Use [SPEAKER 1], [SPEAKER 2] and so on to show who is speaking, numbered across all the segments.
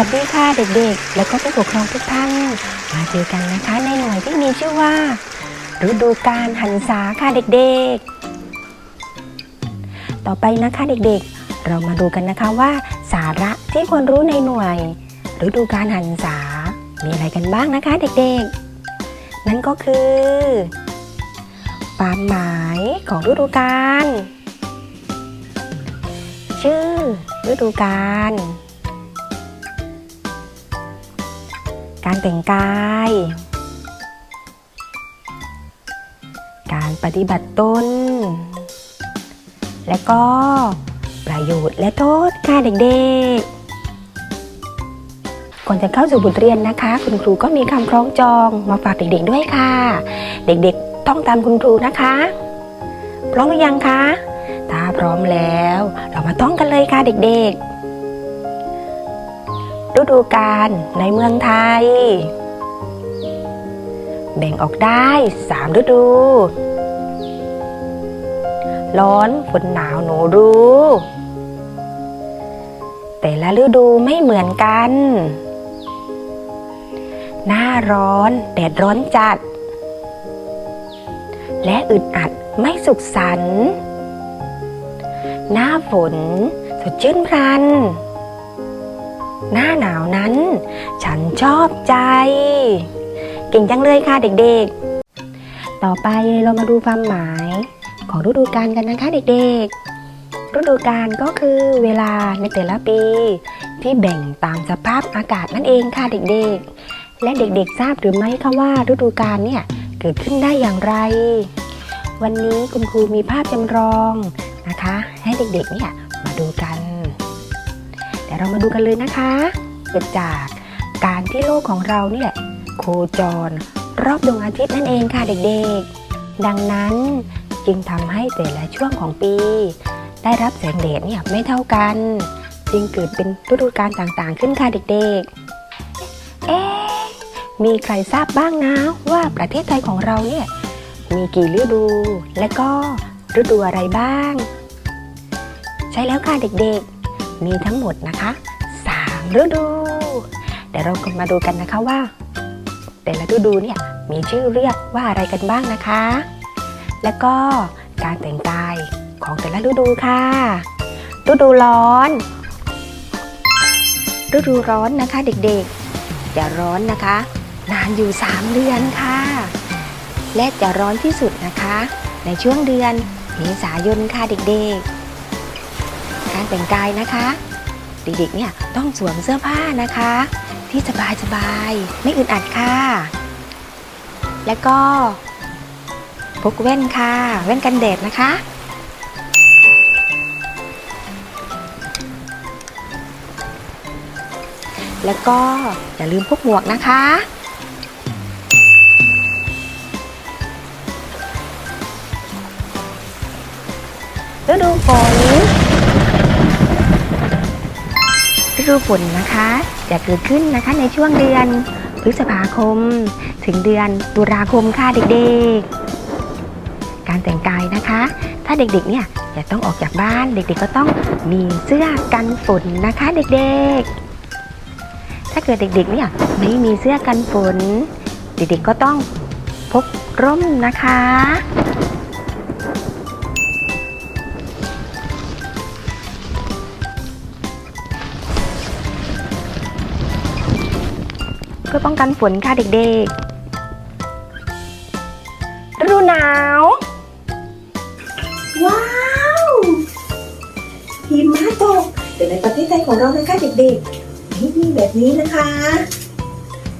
[SPEAKER 1] วัสดีค่ะเด็กๆ แล้วก็ผู้ปกครองทุกท่าน มาเจอกันนะคะในหน่วยที่มีชื่อว่า ฤดูการหันษาค่ะเด็กๆ ต่อไปนะคะเด็กๆ เรามาดูกันนะคะว่า สาระที่ควรรู้ในหน่วย ฤดูการหันษา มีอะไรกันบ้างนะคะเด็กๆ นั่นก็คือความหมายของฤดูกาลชื่อฤดูกาล การแต่งกาย การปฏิบัติตน และก็ประโยชน์และโทษค่ะเด็กๆ ก่อนจะเข้าสู่บทเรียนนะคะ คุณครูก็มีคำคล้องจองมาฝากเด็กๆด้วยค่ะ เด็กๆต้องตามคุณครูนะคะ พร้อมหรือยังคะ ถ้าพร้อมแล้ว เรามาต้องกันเลยค่ะเด็กๆ ดูกาลในเมืองไทย แบ่งออกได้สามฤดู ร้อนฝนหนาวหนูรู้ แต่ละฤดูไม่เหมือนกัน หน้าร้อนแดดร้อนจัด และอึดอัดไม่สุขสันต์หน้าฝนสดชื่นพลัน หน้าหนาวนั้น ฉันชอบใจ เก่งจังเลยค่ะเด็กๆ ต่อไปเรามาดูความหมายของฤดูกาลกันนะคะเด็กๆ ฤดูกาลก็คือเวลาในแต่ละปี ที่แบ่งตามสภาพอากาศนั่นเองค่ะเด็กๆ และเด็กๆ ทราบหรือไม่คะว่าฤดูกาลเนี่ยเกิดขึ้นได้อย่างไร วันนี้คุณครูมีภาพจำลองนะคะ ให้เด็กๆเนี่ย ยวเรามาดูกันเลยนะคะเกิดจากการที่โลกของเรานี่แหละ โคจร รอบดวงอาทิตย์นั่นเองค่ะเด็กๆ ดังนั้นจึงทำให้แต่ละช่วงของปี ได้รับแสงแดดเนี่ยไม่เท่ากัน จึงเกิดเป็นฤดูกาลต่างๆ ขึ้นค่ะเด็กๆ เอ๊มีใครทราบบ้างนะว่าประเทศไทยของเราเนี่ยมีกี่ฤดูและก็ฤดูอะไรบ้าง ใช่แล้วค่ะเด็กๆ มีทั้งหมดนะคะสามฤดู เดี๋ยวเราก็มาดูกันนะคะว่า แต่ละฤดูเนี่ยมีชื่อเรียกว่าอะไรกันบ้างนะคะ และก็การแต่งกายของแต่ละฤดูค่ะ ฤดูร้อน ฤดูร้อนนะคะเด็กๆ จะร้อนนะคะ นานอยู่ 3 เดือนค่ะ และจะร้อนที่สุดนะคะ ในช่วงเดือนเมษายนค่ะเด็กๆ การแต่งกายนะคะ เด็กๆเนี่ยต้องสวมเสื้อผ้านะคะ ที่สบายสบายๆไม่อึดอัดค่ะ แล้วก็พกแว่นค่ะ แว่นกันแดดนะคะ แล้วก็อย่าลืมพกหมวกนะคะฤดูฝน ฤดูฝนนะคะ จะเกิดขึ้นนะคะในช่วงเดือนพฤษภาคม ถึงเดือนตุลาคมค่ะเด็กๆ การแต่งกายนะคะ ถ้าเด็กๆเนี่ยจะต้องออกจากบ้านเด็กๆก็ต้องมีเสื้อกันฝนนะคะเด็กๆ ถ้าเกิดเด็กๆเนี่ยไม่มีเสื้อกันฝน เด็กๆก็ต้องพกร่มนะคะ เพื่อป้องกันฝนค่ะเด็กๆ ฤดูหนาว
[SPEAKER 2] ว้าวหิมะตกแต่ในประเทศไทยของเรานะคะเด็กๆไม่มีแบบนี้นะคะ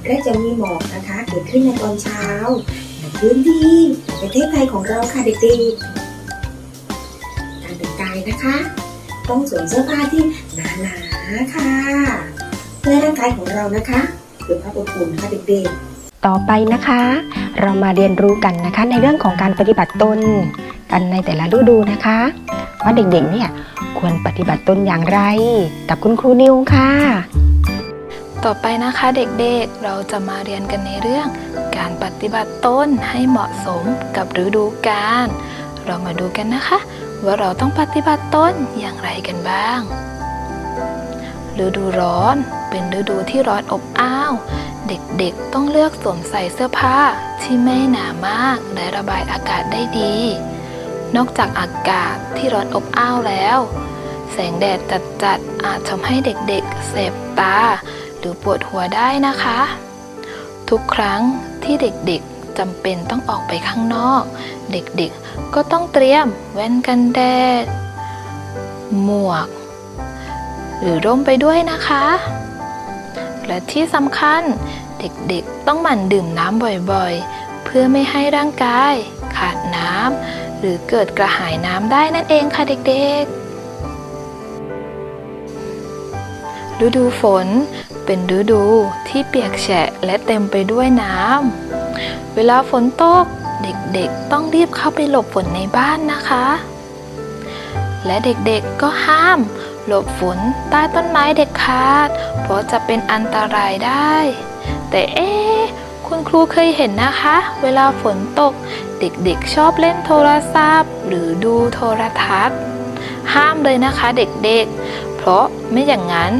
[SPEAKER 2] และจะมีหมอกนะคะ เกิดขึ้นในตอนเช้าในพื้นที่ประเทศไทยของเราค่ะเด็กๆการแต่งกายนะคะ ต้องสวมเสื้อผ้าที่หนาๆค่ะ เพื่อร่างกายของเรานะคะ เกิดความอบอุ่นค่ะเด็กๆ
[SPEAKER 1] ต่อไปนะคะ เรามาเรียนรู้กันนะคะในเรื่องของการปฏิบัติตนกันในแต่ละฤดูนะคะ ว่าเด็กๆเนี่ยควรปฏิบัติตนอย่างไร กับคุณครูนิวค่ะ
[SPEAKER 3] ต่อไปนะคะเด็กๆเราจะมาเรียนกันในเรื่อง การปฏิบัติต้นให้เหมาะสมกับฤดูกาลเรามาดูกันนะคะ ว่าเราต้องปฏิบัติต้นอย่างไรกันบ้าง ฤดูร้อน เป็นฤดูที่ร้อนอบอ้าว เด็กๆต้องเลือกสวมใส่เสื้อผ้าที่ไม่หนามากและระบายอากาศได้ดี นอกจากอากาศที่ร้อนอบอ้าวแล้ว แสงแดดจัดๆอาจทำให้เด็กๆเสบตา หรือปวดหัวได้นะคะ ทุกครั้งที่เด็กๆจำเป็นต้องออกไปข้างนอก เด็กๆ ก็ต้องเตรียมแว่นกันแดด หมวก หรือร่มไปด้วยนะคะ และที่สำคัญเด็กๆต้องหมั่นดื่มน้ำบ่อยๆ เพื่อไม่ให้ร่างกาย ขาดน้ำหรือเกิดกระหายน้ำได้นั่นเองค่ะเด็กๆฤดูฝนเป็นฤดูที่เปียกแฉะและเต็มไปด้วยน้ำ เวลาฝนตกเด็กๆต้องรีบเข้าไปหลบฝนในบ้านนะคะ และเด็กๆก็ห้าม หลบฝนใต้ต้นไม้เด็ดขาด เพราะจะเป็นอันตรายได้ แต่เอ๊คุณครูเคยเห็นนะคะ เวลาฝนตก เด็กๆชอบเล่นโทรศัพท์ หรือดูโทรทัศน์ ห้ามเลยนะคะเด็กๆ เพราะไม่อย่างนั้น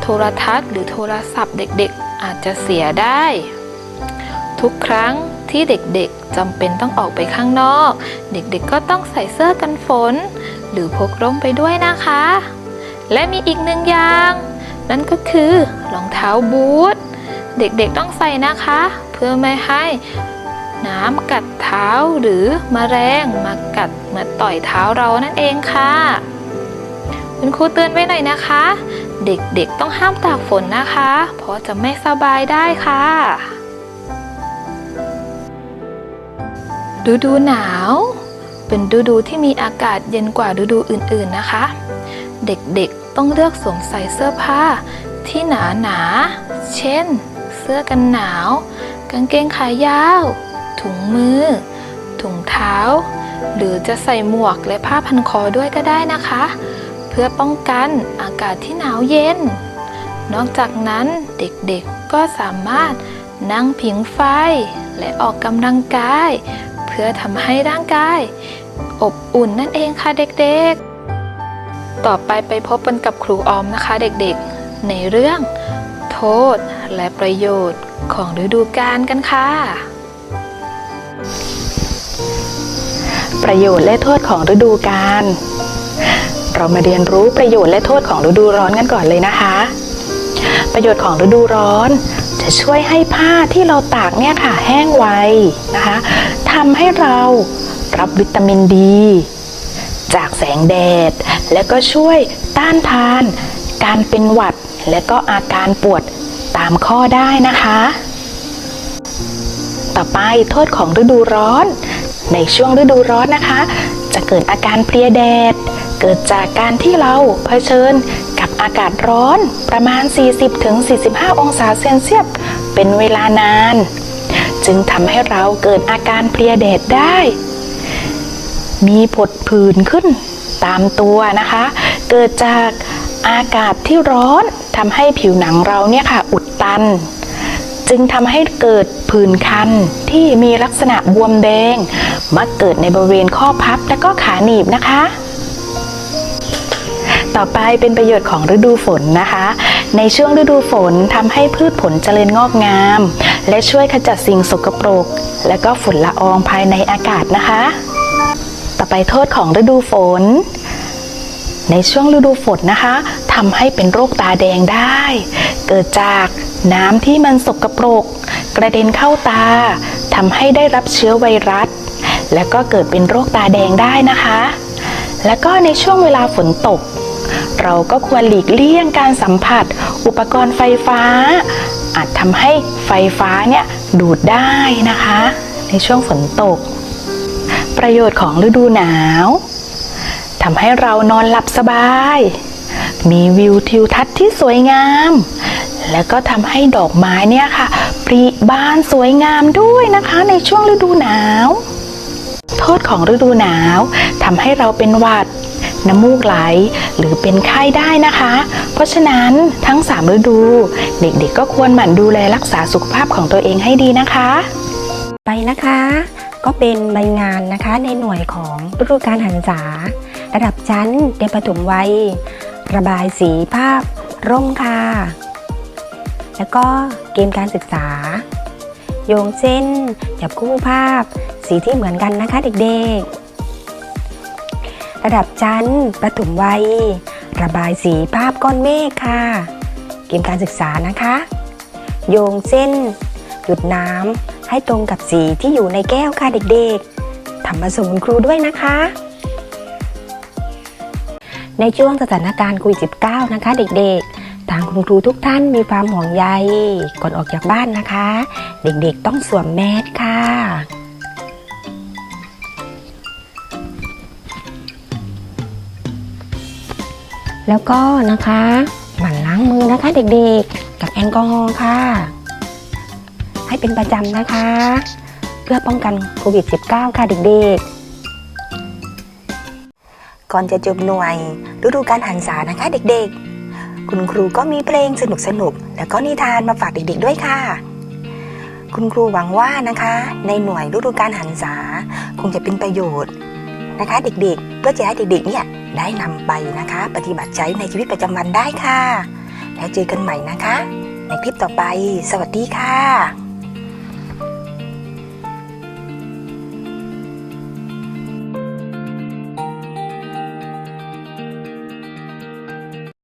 [SPEAKER 3] โทรทัศน์หรือโทรศัพท์เด็กๆ อาจจะเสียได้ ทุกครั้งที่เด็กๆจำเป็นต้องออกไปข้างนอก เด็กๆก็ต้องใส่เสื้อกันฝน หรือพกร่มไปด้วยนะคะ และมีอีกหนึ่งอย่าง นั่นก็คือรองเท้าบูทเด็กๆต้องใส่นะคะ เพื่อไม่ให้น้ำกัดเท้าหรือมแมลงมากัดมาต่อยเท้าเรานั่นเองค่ะ คุณครูเตือนไว้หน่อยนะคะ เด็กๆต้องห้ามตากฝนนะคะ เพราะจะไม่สบายได้ค่ะฤดูหนาว เป็นฤดูที่มีอากาศเย็นกว่าฤดูอื่นๆนะคะ เด็กๆต้องเลือกสวมใส่เสื้อผ้าที่หนาหนาๆเช่น เสื้อกันหนาว กางเกงขายาว ถุงมือ ถุงเท้า หรือจะใส่หมวกและผ้าพันคอด้วยก็ได้นะคะ เพื่อป้องกันอากาศที่หนาวเย็น นอกจากนั้นเด็กๆก็สามารถนั่งผิงไฟและออกกำลังกาย เพื่อทำให้ร่างกาย อบอุ่นนั่นเองค่ะเด็กๆ ต่อไปไปพบกันกับครูออมนะคะเด็กๆ ในเรื่อง โทษและประโยชน์ของฤดูกาลกันค่ะ
[SPEAKER 4] ประโยชน์และโทษของฤดูกาลเรามาเรียนรู้ประโยชน์และโทษของฤดูร้อนกันก่อนเลยนะคะ ประโยชน์ของฤดูร้อน จะช่วยให้ผ้าที่เราตากเนี่ยค่ะแห้งไวนะคะทำให้เรารับวิตามินดี จากแสงแดด และก็ช่วยต้านทาน การเป็นหวัด และก็อาการปวดตามข้อได้นะคะ ต่อไปโทษของฤดูร้อน ในช่วงฤดูร้อนนะคะ จะเกิดอาการเพลียแดด เกิดจากการที่เราเผชิญกับอากาศร้อนประมาณ 40-45 องศาเซนเซียสเป็นเวลานาน จึงทำให้เราเกิดอาการเพลียแดดได้ มีผดผื่นขึ้นตามตัวนะคะ เกิดจากอากาศที่ร้อนทำให้ผิวหนังเราเนี่ยค่ะ อุดตัน จึงทำให้เกิดผื่นคันที่มีลักษณะบวมแดง มักเกิดในบริเวณข้อพับและก็ขาหนีบนะคะ ต่อไปเป็นประโยชน์ของฤดูฝนนะคะ ในช่วงฤดูฝนทำให้พืชผลเจริญงอกงาม และช่วยขจัดสิ่งสกปรก และก็ฝุ่นละอองภายในอากาศนะคะ โทษของฤดูฝน ในช่วงฤดูฝนนะคะทำให้เป็นโรคตาแดงได้ เกิดจากน้ำที่มันสกปรก กระเด็นเข้าตาทำให้ได้รับเชื้อไวรัส และก็เกิดเป็นโรคตาแดงได้นะคะ แล้วก็ในช่วงเวลาฝนตก เราก็ควรหลีกเลี่ยงการสัมผัส อุปกรณ์ไฟฟ้า อาจทำให้ไฟฟ้าเนี่ยดูดได้นะคะ ในช่วงฝนตก ประโยชน์ของฤดูหนาวทำให้เรานอนหลับสบาย มีวิวทิวทัศน์ที่สวยงาม แล้วก็ทำให้ดอกไม้เนี่ยค่ะปริบานสวยงามด้วยนะคะในช่วงฤดูหนาว โทษของฤดูหนาวทำให้เราเป็นหวัดน้ำมูกไหลหรือเป็นไข้ได้นะคะ เพราะฉะนั้นทั้ง 3 ฤดู เด็กๆก็ควรหมั่นดูแลรักษาสุขภาพของตัวเองให้ดีนะคะ
[SPEAKER 1] ไปนะคะ ก็เป็นใบงานนะคะในหน่วยของฤดูการหันษา ระดับชั้นเด็กประถมวัย ระบายสีภาพ ร่มค่ะแล้วก็เกมการศึกษา โยงเส้นจับคู่ภาพ สีที่เหมือนกันนะคะเด็กๆ ระดับชั้นประถมวัย ระบายสีภาพก้อนเมฆค่ะ เกมการศึกษานะคะ โยงเส้น หยุดน้ำ ให้ตรงกับสีที่อยู่ในแก้วค่ะเด็กๆทำมาส่งคุณครูด้วยนะคะ ในช่วงสถานการณ์โควิด -19 นะคะ เด็กๆ ทางคุณครูทุกท่านมีความห่วงใยก่อนออกจากบ้านนะคะ เด็กๆต้องสวมแมสค่ะแล้วก็นะคะหมั่นล้างมือนะคะเด็กๆ กับแอลกอฮอล์ค่ะ ให้เป็นประจำนะคะ เพื่อป้องกันโควิด -19 ค่ะเด็กๆ ก่อนจะจบหน่วยฤดูการหันษานะคะเด็กๆ คุณครูก็มีเพลงสนุกๆแล้วก็นิทานมาฝากเด็กๆด้วยค่ะ คุณครูหวังว่านะคะ ในหน่วยฤดูการหันษาคงจะเป็นประโยชน์นะคะเด็กๆ เพื่อจะให้เด็กๆเนี่ยได้นำไปนะคะ ปฏิบัติใช้ในชีวิตประจำวันได้ค่ะ แล้วเจอกันใหม่นะคะ ในคลิปต่อไป สวัสดีค่ะ